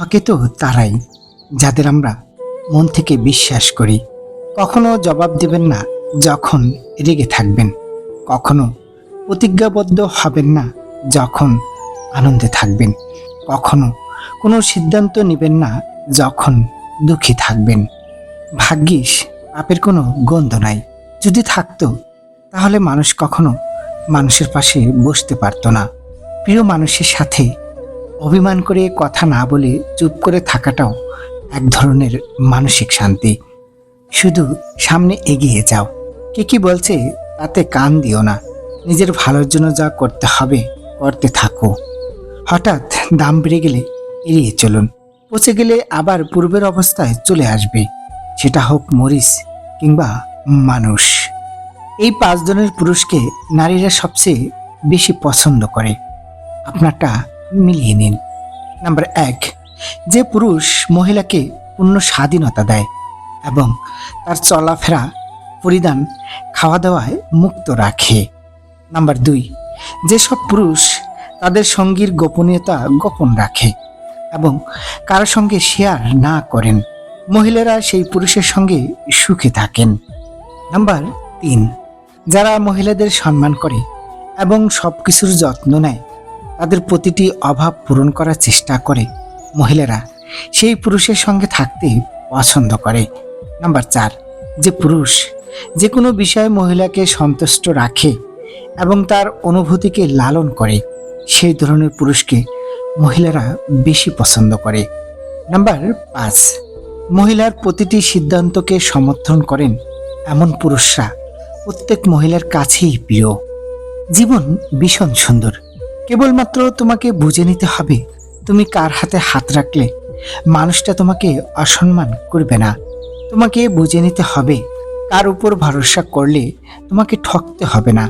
হকে তো তারাই, যাদের আমরা মন থেকে বিশ্বাস করি। কখনো জবাব দেবেন না যখন রেগে থাকবেন। কখনো প্রতিজ্ঞাবদ্ধ হবেন না যখন আনন্দে থাকবেন। কখনো কোনো সিদ্ধান্ত নেবেন না যখন দুঃখী থাকবেন। ভাগ্যিস, পাপের কোনো গন্ধ নাই। যদি থাকতো, তাহলে মানুষ কখনো মানুষের পাশে বসতে পারতো না। প্রিয় মানুষের সাথে অভিমান করে কথা না বলে চুপ করে থাকাটাও এক ধরনের মানসিক শান্তি। শুধু সামনে এগিয়ে যাও। কে কি বলছে তাতে কান দিও না। নিজের ভালোর জন্য যা করতে হবে, করতে থাকো। হঠাৎ দাম বেড়ে গেলে এড়িয়ে চলুন। পচে গেলে আবার পূর্বের অবস্থায় চলে আসবে। সেটা হোক মরিস কিংবা মানুষ। এই পাঁচজনের পুরুষকে নারীরা সবচেয়ে বেশি পছন্দ করে। আপনারটা মিলিয়ে নিন। নাম্বার এক, যে পুরুষ মহিলাকে পূর্ণ স্বাধীনতা দেয় এবং তার চলাফেরা, পরিধান খাওয়া দাওয়ায় মুক্ত রাখে। নাম্বার দুই, যেসব পুরুষ তাদের সঙ্গীর গোপনীয়তা গোপন রাখে এবং কারও সঙ্গে শেয়ার না করেন, মহিলারা সেই পুরুষের সঙ্গে সুখে থাকেন। নাম্বার তিন, যারা মহিলাদের সম্মান করে এবং সব কিছুর যত্ন নেয় তাদের প্রতিটি অভাব পূরণ করার চেষ্টা করে। মহিলারা সেই পুরুষের সঙ্গে থাকতে পছন্দ করে। নাম্বার চার, যে পুরুষ যে কোনো বিষয়ে মহিলাকে সন্তুষ্ট রাখে এবং তার অনুভূতিকে লালন করে, সেই ধরনের পুরুষকে মহিলারা বেশি পছন্দ করে। নাম্বার পাঁচ, মহিলার প্রতিটি সিদ্ধান্তকে সমর্থন করেন এমন পুরুষরা প্রত্যেক মহিলার কাছেই প্রিয়। জীবন ভীষণ সুন্দর। কেবলমাত্র তোমাকে বুঝে নিতে হবে তুমি কার হাতে হাত রাখলে। মানুষটা তোমাকে অসম্মান করবে না। তোমাকে বুঝে নিতে হবে কার উপর ভরসা করলে তোমাকে ঠকতে হবে না।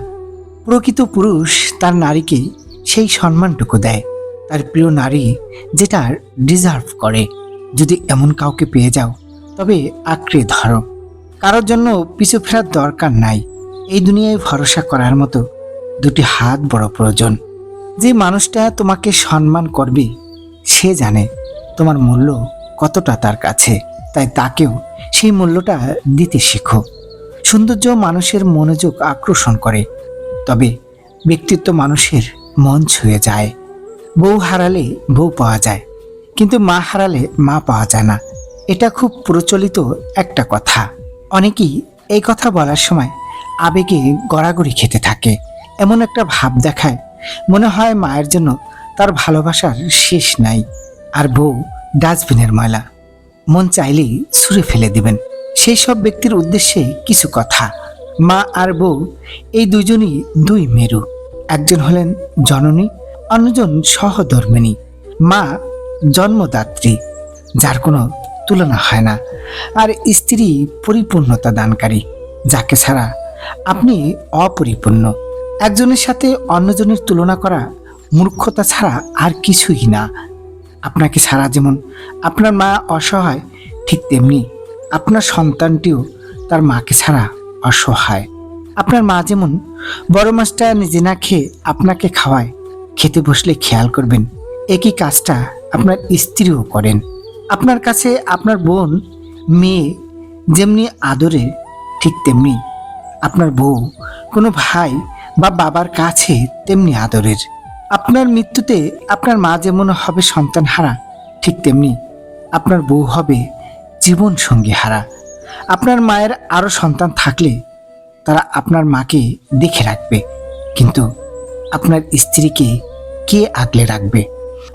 প্রকৃত পুরুষ তার নারীকে সেই সম্মানটুকু দেয়। তার প্রিয় নারী যেটা ডিজার্ভ করে। যদি এমন কাউকে পেয়ে যাও, তবে আঁকড়ে ধরো। কারোর জন্য পিছু ফেরার দরকার নাই। এই দুনিয়ায় ভরসা করার মতো দুটি হাত বড় প্রয়োজন। যে মানুষটা তোমাকে সম্মান করবে, সে জানে তোমার মূল্য কতটা তার কাছে। তাই তাকেও সেই মূল্যটা দিতে শেখো। সৌন্দর্য মানুষের মনোযোগ আকর্ষণ করে, তবে ব্যক্তিত্ব মানুষের মন ছুঁয়ে যায়। বউ হারালে বউ পাওয়া যায়, কিন্তু মা হারালে মা পাওয়া যায় না। এটা খুব প্রচলিত একটা কথা। অনেকেই এই কথা বলার সময় আবেগে গড়াগড়ি খেতে থাকে। এমন একটা ভাব দেখায় মনে হয় মায়ের জন্য তার ভালোবাসার শেষ নাই। আর বউ ডাস্টবিনের ময়লা। মন চাইলেই ছুঁড়ে ফেলে দিবেন। সেই সব ব্যক্তির উদ্দেশ্যে কিছু কথা। মা আর বউ, এই দুজনই দুই মেরু। একজন হলেন জননী, অন্যজন সহধর্মিনী মা জন্মদাত্রী, যার কোনো তুলনা হয় না। আর স্ত্রী পরিপূর্ণতা দানকারী, যাকে ছাড়া আপনি অপরিপূর্ণ। একজনের সাথে অন্যজনের তুলনা করা মূর্খতা ছাড়া আর কিছুই না। আপনাকে ছাড়া যেমন আপনার মা অসহায়, ঠিক তেমনি আপনার সন্তানটিও তার মাকে ছাড়া অসহায়। আপনার মা যেমন বড় মাছটা নিজে না খেয়ে আপনাকে খাওয়ায়, খেতে বসলে খেয়াল করবেন, একই কাজটা আপনার স্ত্রীও করেন। আপনার কাছে আপনার বোন, মেয়ে যেমনি আদরে ঠিক তেমনি আপনার বউ, কোনো ভাই বা বাবার কাছে তেমনি আদরের। আপনার মৃত্যুতে আপনার মা যেমন হবে সন্তান হারা ঠিক তেমনি আপনার বউ হবে জীবন সঙ্গী হারা আপনার মায়ের আরও সন্তান থাকলে তারা আপনার মাকে দেখে রাখবে, কিন্তু আপনার স্ত্রীকে কে আগলে রাখবে?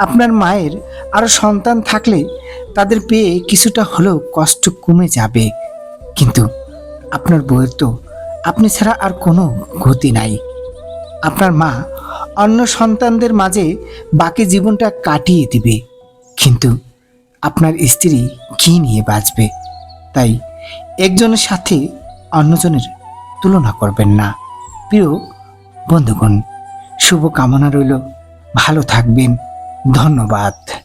আপনার মায়ের আরও সন্তান থাকলে তাদের পেয়ে কিছুটা হলেও কষ্ট কমে যাবে, কিন্তু আপনার বউয়ের তো আপনি ছাড়া আর কোনো গতি নাই। আপনার মা অন্য সন্তানদের মাঝে বাকি জীবনটা কাটিয়ে দিবে। কিন্তু আপনার স্ত্রী কি নিয়ে বাঁচবে? তাই একজনের সাথে অন্যজনের তুলনা করবেন না। প্রিয় বন্ধুগণ শুভ কামনা রইল। ভালো থাকবেন। ধন্যবাদ।